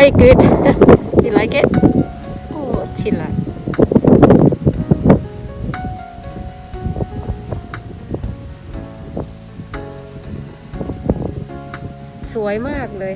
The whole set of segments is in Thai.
very good you like it Oh, chila. สวยมากเลย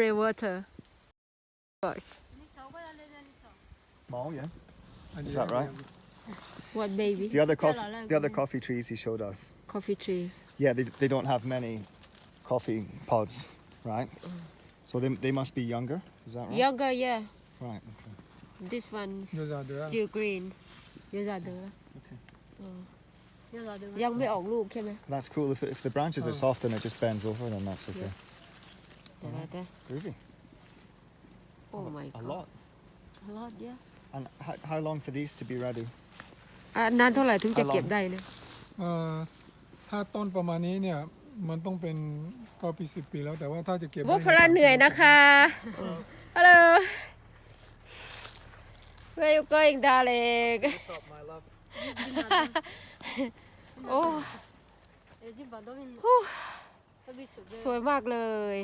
spray water gosh Mall, yeah. Is that right? what baby The other coffee, like the other me. coffee trees he showed us. coffee tree Yeah, they, they don't have many coffee pods, right? So they, they must be younger. Is that right? younger yeah Right. Okay. this one Those are the still green เยอะจัดเลย Okay. เยอะเลย ยังไม่ออกลูกใช่ไหม That's cool. If the, if the branches are Oh. soft and it just bends over, then that's okay. เ ดี๋ยวนะแต่ Groovy. oh my A god lot. a lot yeah And how, how long for these to be ready? อะนานเท่าไหร่ถึงจะอะลองเก็บได้นะเอ่อถ้าต้นประมาณนี้เนี่ย มันต้องเป็นก็ปีสิบปีแล้วแต่ว่าถ้าจะเก็บว่าได้พลาเหนื่อยนะคะฮัลโหล Where you going darling What's up, my love? โอ้เอจิบัตต้องมีต้องมีจุดสวยมากเลย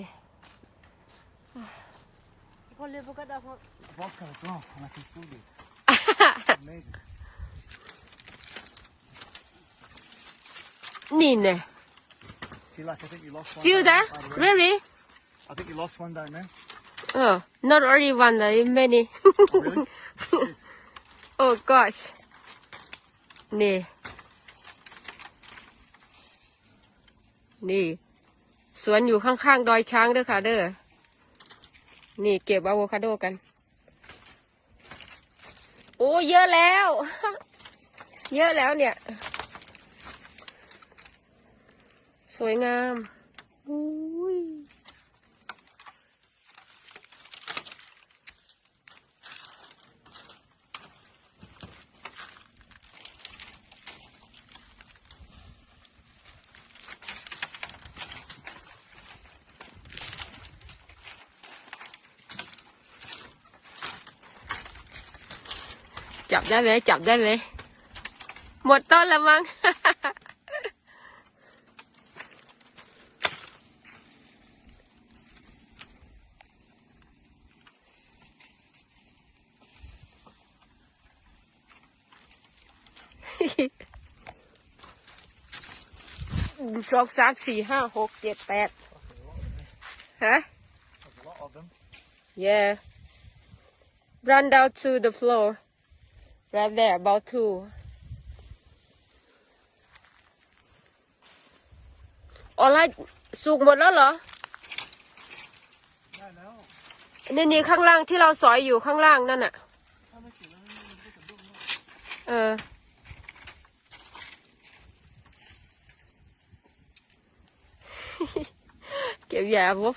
ด้พอ Vodka as well, and I can still do. Amazing. นี่แน่ Tilak, I think you lost one. still down there by the way. really I think you lost one down there. เออ not only one uh, many Oh, really? oh gosh นี่นี่สวนอยู่ข้างๆ ดอยช้างเด้อค่ะเด้อ นี่เก็บอะโวคาโดกัน โอ้เยอะแล้ว เยอะแล้วเนี่ย สวยงามอุ้ย จับได้ไหมจับได้ไหมหมดต้นแล้วมั้งหนึ่งสองสามสี่ห้าหกเจ็ดแปดฮะ There's a lot of them. Yeah. Run down to the floor. Right there, about two. ออนไลน์สุกหมดแล้วเหรอ Yeah, no. นี่นี่ข้างล่างที่เราสอยอยู่ข้างล่างนั่นน่ะเออ เก็บใหญ่ผม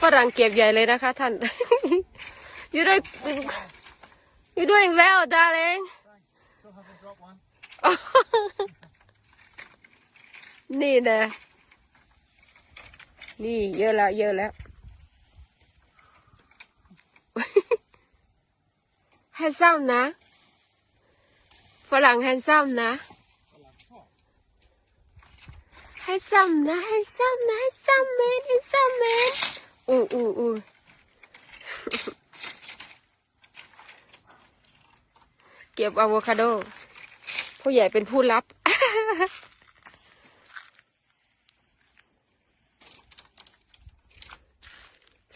ฝรั่งเก็บใหญ่เลยนะคะท่าน you doing you doing well darling Still haven't dropped one. นี่นะนี่เยอะแล้วเยอะแล้วแฮนซัมนะฝรั่งแฮนซัมนะแฮนซัมนะแฮนซัมนะแฮนซัมแมนแฮนซัมแมนอู้อู้อู้ เก็บอะโวคาโดผู้ใหญ่เป็นผู้รับ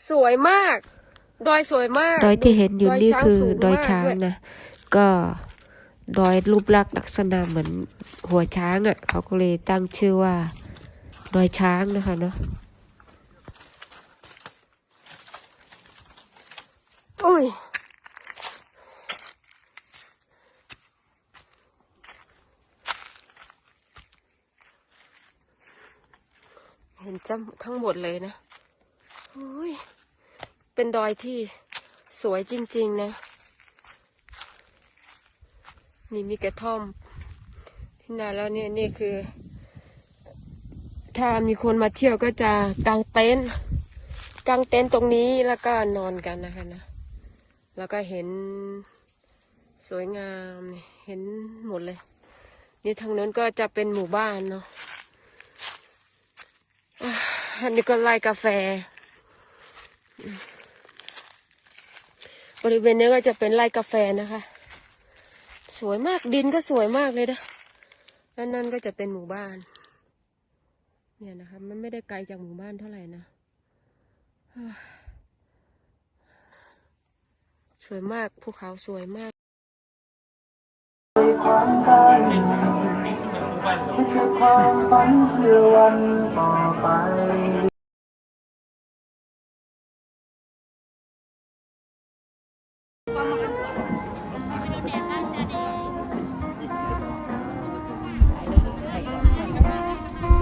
สวยมาก ดอยสวยมาก ดอยที่เห็นอยู่นี่คือสูดอยมกช้างด้วยนะ ก็ดอยรูปลักษณ์ลักษณะเหมือนหัวช้างอะ่ะ เขาก็เลยตั้งชื่อว่า ดอยช้างนะคะเนาะอุ้ย เห็นจำทั้งหมดเลยนะอุ้ยเป็นดอยที่สวยจริง ๆ นะ นี่มีกระท่อมน่ะแล้วเนี่ยนี่คือ ถ้ามีคนมาเที่ยวก็จะกางเต็นท์กางเต็นท์ตรงนี้แล้วก็นอนกันนะคะนะ แล้วก็เห็นสวยงามเห็นหมดเลย นี่ทางนั้นก็จะเป็นหมู่บ้านเนาะ อันนี้ก็ไร่กาแฟ บริเวณนี้ก็จะเป็นไร่กาแฟนะคะ สวยมากดินก็สวยมากเลยนะแล้วนั่นก็จะเป็นหมู่บ้าน เนี่ยนะคะ มันไม่ได้ไกลจากหมู่บ้านเท่าไหร่นะสวยมากภูเขาสวยมาก แล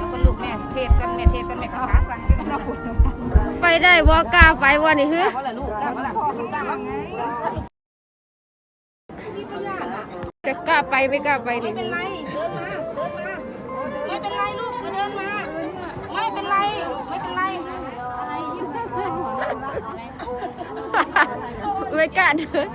้วก็ลูกแม่เทพกันแม่เทพกันแม่ขาสั่นกันนะฝุ่นไปได้ว่กล้าไปวันนี้ฮึว่าละลูกกล้าว่าละลูกกล้าจะกล้าไปไม่กล้าไปนี่ไม่เป็นไร ไม่เป็นไร ไม่กล้าเดิน